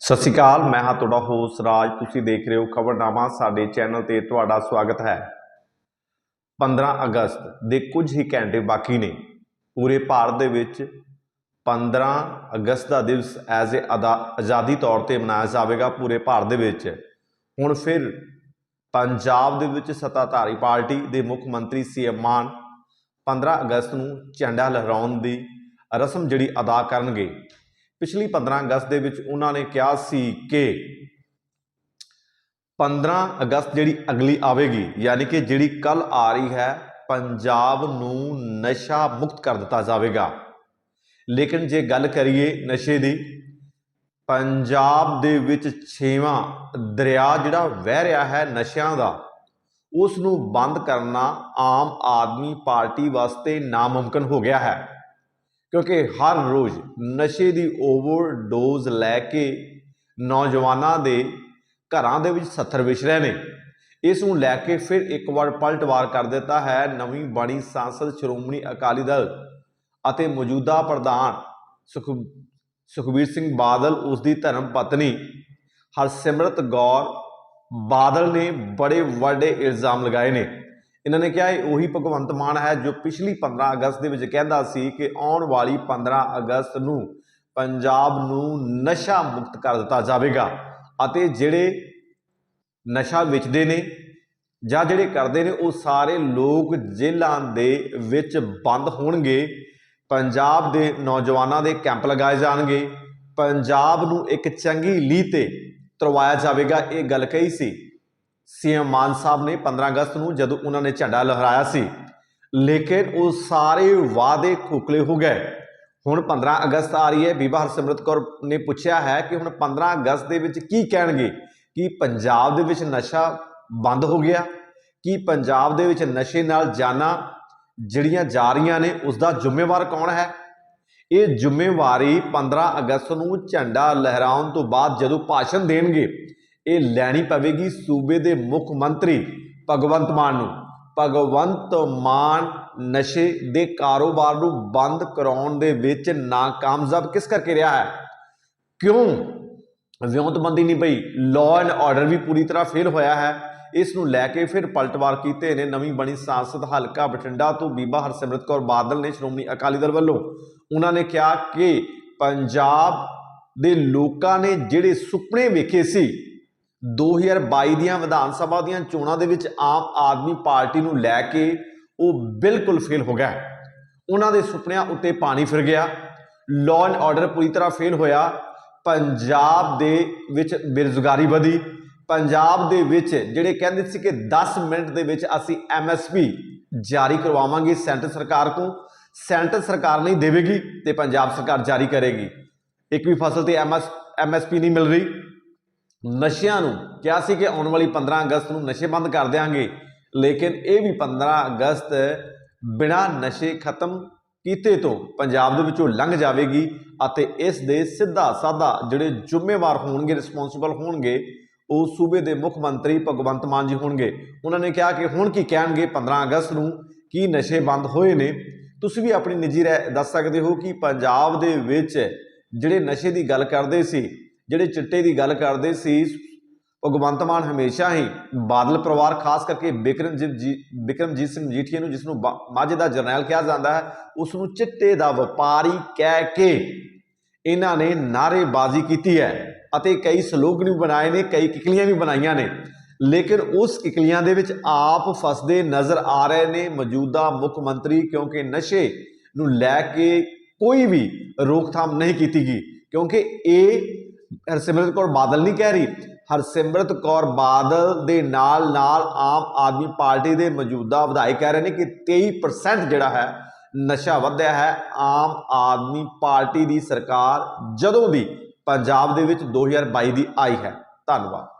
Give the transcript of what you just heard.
ਸਤਿ ਸ਼੍ਰੀ ਅਕਾਲ, ਮੈਂ ਹਾਂ ਤੁਹਾਡਾ ਹੋਸਟ ਰਾਜ। ਤੁਸੀਂ ਦੇਖ ਰਹੇ ਹੋ ਖਬਰਨਾਮਾ, ਸਾਡੇ ਚੈਨਲ ਤੇ ਤੁਹਾਡਾ ਸਵਾਗਤ ਹੈ। 15 ਅਗਸਤ ਦੇ ਕੁਝ ਹੀ ਘੰਟੇ ਬਾਕੀ ਨੇ। ਪੂਰੇ ਭਾਰਤ ਦੇ ਵਿੱਚ 15 ਅਗਸਤ ਦਾ ਦਿਵਸ ਐਜ਼ ਏ ਆਜ਼ਾਦੀ ਤੌਰ ਤੇ ਮਨਾਇਆ ਜਾਵੇਗਾ ਪੂਰੇ ਭਾਰਤ ਦੇ ਵਿੱਚ। ਹੁਣ ਫਿਰ ਪੰਜਾਬ ਦੇ ਵਿੱਚ ਸੱਤਾਧਾਰੀ ਪਾਰਟੀ ਦੇ ਮੁੱਖ ਮੰਤਰੀ ਸੀਐਮ ਮਾਨ 15 ਅਗਸਤ ਨੂੰ ਝੰਡਾ ਲਹਿਰਾਉਣ ਦੀ ਰਸਮ ਜਿਹੜੀ ਅਦਾ ਕਰਨਗੇ। ਪਿਛਲੀ 15 ਅਗਸਤ ਦੇ ਵਿੱਚ ਉਹਨਾਂ ਨੇ ਕਿਹਾ ਸੀ ਕਿ 15 ਅਗਸਤ ਜਿਹੜੀ ਅਗਲੀ ਆਵੇਗੀ, ਯਾਨੀ ਕਿ ਜਿਹੜੀ ਕੱਲ ਆ ਰਹੀ ਹੈ, ਪੰਜਾਬ ਨੂੰ ਨਸ਼ਾ ਮੁਕਤ ਕਰ ਦਿੱਤਾ ਜਾਵੇਗਾ। ਲੇਕਿਨ ਜੇ ਗੱਲ ਕਰੀਏ ਨਸ਼ੇ ਦੀ, ਪੰਜਾਬ ਦੇ ਵਿੱਚ ਛੇਵਾਂ ਦਰਿਆ ਜਿਹੜਾ ਵਹਿ ਰਿਹਾ ਹੈ ਨਸ਼ਿਆਂ ਦਾ ਉਸ ਨੂੰ ਬੰਦ ਕਰਨਾ ਆਮ ਆਦਮੀ ਪਾਰਟੀ ਵਾਸਤੇ ਨਾਮੁਮਕਨ ਹੋ ਗਿਆ ਹੈ। ਕਿਉਂਕਿ ਹਰ ਰੋਜ਼ ਨਸ਼ੇ ਦੀ ਓਵਰਡੋਜ਼ ਲੈ ਕੇ ਨੌਜਵਾਨਾਂ ਦੇ ਘਰਾਂ ਦੇ ਵਿੱਚ ਸੱਥਰ ਵਿਛ ਰਹੇ ਨੇ। ਇਸ ਨੂੰ ਲੈ ਕੇ ਫਿਰ ਇੱਕ ਵਾਰ ਪਲਟਵਾਰ ਕਰ ਦਿੱਤਾ ਹੈ ਨਵੀਂ ਬਣੀ ਸੰਸਦ ਸ਼੍ਰੋਮਣੀ ਅਕਾਲੀ ਦਲ ਅਤੇ ਮੌਜੂਦਾ ਪ੍ਰਧਾਨ ਸੁਖ, ਸੁਖਬੀਰ ਸਿੰਘ ਬਾਦਲ, ਉਸ ਦੀ ਧਰਮ ਪਤਨੀ ਹਰਸਿਮਰਤ ਗੌਰ ਬਾਦਲ ਨੇ ਬੜੇ ਵੱਡੇ ਇਲਜ਼ਾਮ ਲਗਾਏ ਨੇ। ਇਹਨਾਂ ਨੇ ਕਿਹਾ ਇਹ ਉਹੀ ਭਗਵੰਤ ਮਾਨ ਹੈ ਜੋ ਪਿਛਲੀ 15 ਅਗਸਤ ਦੇ ਵਿੱਚ ਕਹਿੰਦਾ ਸੀ ਕਿ ਆਉਣ ਵਾਲੀ 15 ਅਗਸਤ ਨੂੰ ਪੰਜਾਬ ਨੂੰ ਨਸ਼ਾ ਮੁਕਤ ਕਰ ਦਿੱਤਾ ਜਾਵੇਗਾ ਅਤੇ ਜਿਹੜੇ ਨਸ਼ਾ ਵੇਚਦੇ ਨੇ ਜਾਂ ਜਿਹੜੇ ਕਰਦੇ ਨੇ, ਉਹ ਸਾਰੇ ਲੋਕ ਜੇਲ੍ਹਾਂ ਦੇ ਵਿੱਚ ਬੰਦ ਹੋਣਗੇ। ਪੰਜਾਬ ਦੇ ਨੌਜਵਾਨਾਂ ਦੇ ਕੈਂਪ ਲਗਾਏ ਜਾਣਗੇ। ਪੰਜਾਬ ਨੂੰ ਇੱਕ ਚੰਗੀ ਲੀਹ ਤੇ ਤਰਵਾਇਆ ਜਾਵੇਗਾ, ਇਹ ਗੱਲ ਕਹੀ ਸੀ। ਸੀਐਮ ਮਾਨ ਸਾਹਿਬ ਨੇ 15 ਅਗਸਤ ਨੂੰ ਜਦੋਂ ਉਹਨਾਂ ਨੇ ਝੰਡਾ ਲਹਿਰਾਇਆ ਸੀ, ਲੇਕਿਨ ਉਹ ਸਾਰੇ ਵਾਅਦੇ ਖੋਖਲੇ ਹੋ ਗਏ। ਹੁਣ 15 ਅਗਸਤ ਆ ਰਹੀ ਹੈ, ਬੀਬਾ ਹਰਸਿਮਰਤ ਕੌਰ ਨੇ ਪੁੱਛਿਆ ਹੈ ਕਿ ਹੁਣ 15 ਅਗਸਤ ਦੇ ਵਿੱਚ ਕੀ ਕਹਿਣਗੇ? ਕਿ ਪੰਜਾਬ ਦੇ ਵਿੱਚ ਨਸ਼ਾ ਬੰਦ ਹੋ ਗਿਆ? ਕਿ ਪੰਜਾਬ ਦੇ ਵਿੱਚ ਨਸ਼ੇ ਨਾਲ ਜਾਨਾਂ ਜਿਹੜੀਆਂ ਜਾ ਰਹੀਆਂ ਨੇ ਉਸ ਦਾ ਜ਼ਿੰਮੇਵਾਰ ਕੌਣ ਹੈ? ਇਹ ਜ਼ਿੰਮੇਵਾਰੀ 15 ਅਗਸਤ ਨੂੰ ਝੰਡਾ ਲਹਿਰਾਉਣ ਤੋਂ ਬਾਅਦ ਜਦੋਂ ਭਾਸ਼ਣ ਦੇਣਗੇ ਇਹ ਲੈਣੀ ਪਵੇਗੀ ਸੂਬੇ ਦੇ ਮੁੱਖ ਮੰਤਰੀ ਭਗਵੰਤ ਮਾਨ ਨੂੰ। ਭਗਵੰਤ ਮਾਨ ਨਸ਼ੇ ਦੇ ਕਾਰੋਬਾਰ ਨੂੰ ਬੰਦ ਕਰਾਉਣ ਦੇ ਵਿੱਚ ਨਾਕਾਮਯਾਬ ਕਿਸ ਕਰਕੇ ਰਿਹਾ ਹੈ? ਕਿਉਂ? ਵਿਉਂਤਬੰਦੀ ਨਹੀਂ ਪਈ। ਲਾਅ ਐਂਡ ਆਰਡਰ ਵੀ ਪੂਰੀ ਤਰ੍ਹਾਂ ਫੇਲ ਹੋਇਆ ਹੈ। ਇਸ ਨੂੰ ਲੈ ਕੇ ਫਿਰ ਪਲਟਵਾਰ ਕੀਤੇ ਨੇ ਨਵੀਂ ਬਣੀ ਸੰਸਦ ਹਲਕਾ ਬਠਿੰਡਾ ਤੋਂ ਬੀਬਾ ਹਰਸਿਮਰਤ ਕੌਰ ਬਾਦਲ ਨੇ ਸ਼੍ਰੋਮਣੀ ਅਕਾਲੀ ਦਲ ਵੱਲੋਂ। ਉਹਨਾਂ ਨੇ ਕਿਹਾ ਕਿ ਪੰਜਾਬ ਦੇ ਲੋਕਾਂ ਨੇ ਜਿਹੜੇ ਸੁਪਨੇ ਵੇਖੇ ਸੀ 2022 ਦੀਆਂ ਵਿਧਾਨ ਸਭਾ ਦੀਆਂ ਚੋਣਾਂ ਦੇ ਵਿੱਚ ਆਮ ਆਦਮੀ ਪਾਰਟੀ ਨੂੰ ਲੈ ਕੇ ਉਹ ਬਿਲਕੁਲ ਫੇਲ ਹੋ ਗਿਆ। ਉਹਨਾਂ ਦੇ ਸੁਪਨਿਆਂ ਉੱਤੇ ਪਾਣੀ ਫਿਰ ਗਿਆ। ਲਾਅ ਐਂਡ ਆਰਡਰ ਪੂਰੀ ਤਰ੍ਹਾਂ ਫੇਲ ਹੋਇਆ। ਪੰਜਾਬ ਦੇ ਵਿੱਚ ਬੇਰੁਜ਼ਗਾਰੀ ਵਧੀ। ਪੰਜਾਬ ਦੇ ਵਿੱਚ ਜਿਹੜੇ ਕਹਿੰਦੇ ਸੀ ਕਿ 10 ਮਿੰਟ ਦੇ ਵਿੱਚ ਅਸੀਂ ਐਮਐਸਪੀ ਜਾਰੀ ਕਰਵਾਵਾਂਗੇ ਸੈਂਟਰ ਸਰਕਾਰ ਕੋ ਸੈਂਟਰ ਸਰਕਾਰ ਨਹੀਂ ਦੇਵੇਗੀ ਤੇ ਪੰਜਾਬ ਸਰਕਾਰ ਜਾਰੀ ਕਰੇਗੀ। ਇੱਕ ਵੀ ਫਸਲ ਤੇ ਐਮਐਸ ਐਮਐਸਪੀ ਨਹੀਂ ਮਿਲ ਰਹੀ। ਨਸ਼ਿਆਂ ਨੂੰ ਕਿਹਾ ਸੀ ਕਿ ਆਉਣ ਵਾਲੀ 15 ਅਗਸਤ ਨੂੰ ਨਸ਼ੇ ਬੰਦ ਕਰ ਦੇਾਂਗੇ ਲੇਕਿਨ ਇਹ ਵੀ 15 ਅਗਸਤ ਬਿਨਾ ਨਸ਼ੇ ਖਤਮ ਕੀਤੇ ਤੋਂ ਪੰਜਾਬ ਦੇ ਵਿੱਚੋਂ ਲੰਘ ਜਾਵੇਗੀ ਅਤੇ ਇਸ ਦੇ ਸਿੱਧਾ ਸਾਦਾ ਜਿਹੜੇ ਜ਼ਿੰਮੇਵਾਰ ਹੋਣਗੇ ਰਿਸਪੌਂਸਿਬਲ ਹੋਣਗੇ, ਉਹ ਸੂਬੇ ਦੇ ਮੁੱਖ ਮੰਤਰੀ ਭਗਵੰਤ ਮਾਨ ਜੀ ਹੋਣਗੇ। ਉਹਨਾਂ ਨੇ ਕਿਹਾ ਕਿ ਹੁਣ ਕੀ ਕਹਿਣਗੇ 15 ਅਗਸਤ ਨੂੰ ਕੀ ਨਸ਼ੇ ਬੰਦ ਹੋਏ ਨੇ। ਤੁਸੀਂ ਵੀ ਆਪਣੀ ਨਿੱਜੀ ਰਾਏ ਦੱਸ ਸਕਦੇ ਹੋ ਕਿ ਪੰਜਾਬ ਦੇ ਵਿੱਚ ਜਿਹੜੇ ਨਸ਼ੇ ਦੀ ਗੱਲ ਕਰਦੇ ਸੀ ਜਿਹੜੇ ਚਿੱਟੇ ਦੀ ਗੱਲ ਕਰਦੇ ਸੀ, ਭਗਵੰਤ ਮਾਨ ਹਮੇਸ਼ਾ ਹੀ ਬਾਦਲ ਪਰਿਵਾਰ, ਖਾਸ ਕਰਕੇ ਬਿਕਰਮਜੀਤ ਜੀ ਬਿਕਰਮਜੀਤ ਸਿੰਘ ਜੀਠੀਆ ਨੂੰ ਜਿਸ ਨੂੰ ਮਾਝੇ ਦਾ ਜਰਨੈਲ ਕਿਹਾ ਜਾਂਦਾ ਹੈ ਉਸ ਨੂੰ ਚਿੱਟੇ ਦਾ ਵਪਾਰੀ ਕਹਿ ਕੇ ਇਹਨਾਂ ਨੇ ਨਾਰੇਬਾਜ਼ੀ ਕੀਤੀ ਹੈ ਅਤੇ ਕਈ ਸਲੋਗਨ ਵੀ ਬਣਾਏ ਨੇ, ਕਈ ਕਿਕਲੀਆਂ ਵੀ ਬਣਾਈਆਂ ਨੇ। ਲੇਕਿਨ ਉਸ ਕਿਕਲੀਆਂ ਦੇ ਵਿੱਚ ਆਪ ਫਸਦੇ ਨਜ਼ਰ ਆ ਰਹੇ ਨੇ ਮੌਜੂਦਾ ਮੁੱਖ ਮੰਤਰੀ, ਕਿਉਂਕਿ ਨਸ਼ੇ ਨੂੰ ਲੈ ਕੇ ਕੋਈ ਵੀ ਰੋਕਥਾਮ ਨਹੀਂ ਕੀਤੀ ਗਈ, ਕਿਉਂਕਿ ਇਹ ਹਰਸਿਮਰਤ ਕੌਰ ਬਾਦਲ ਨਹੀਂ ਕਹਿ ਰਹੀ। ਹਰਸਿਮਰਤ ਕੌਰ ਬਾਦਲ ਦੇ ਨਾਲ ਨਾਲ ਆਮ ਆਦਮੀ ਪਾਰਟੀ ਦੇ ਮੌਜੂਦਾ ਵਿਧਾਇਕ ਕਹਿ ਰਹੇ ਨੇ ਕਿ 23% ਜਿਹੜਾ ਹੈ, ਨਸ਼ਾ ਵਧਿਆ ਹੈ। ਆਮ ਆਦਮੀ ਪਾਰਟੀ ਦੀ ਸਰਕਾਰ ਜਦੋਂ ਦੀ ਪੰਜਾਬ ਦੇ ਵਿੱਚ 2022 ਦੀ ਆਈ ਹੈ। ਧੰਨਵਾਦ।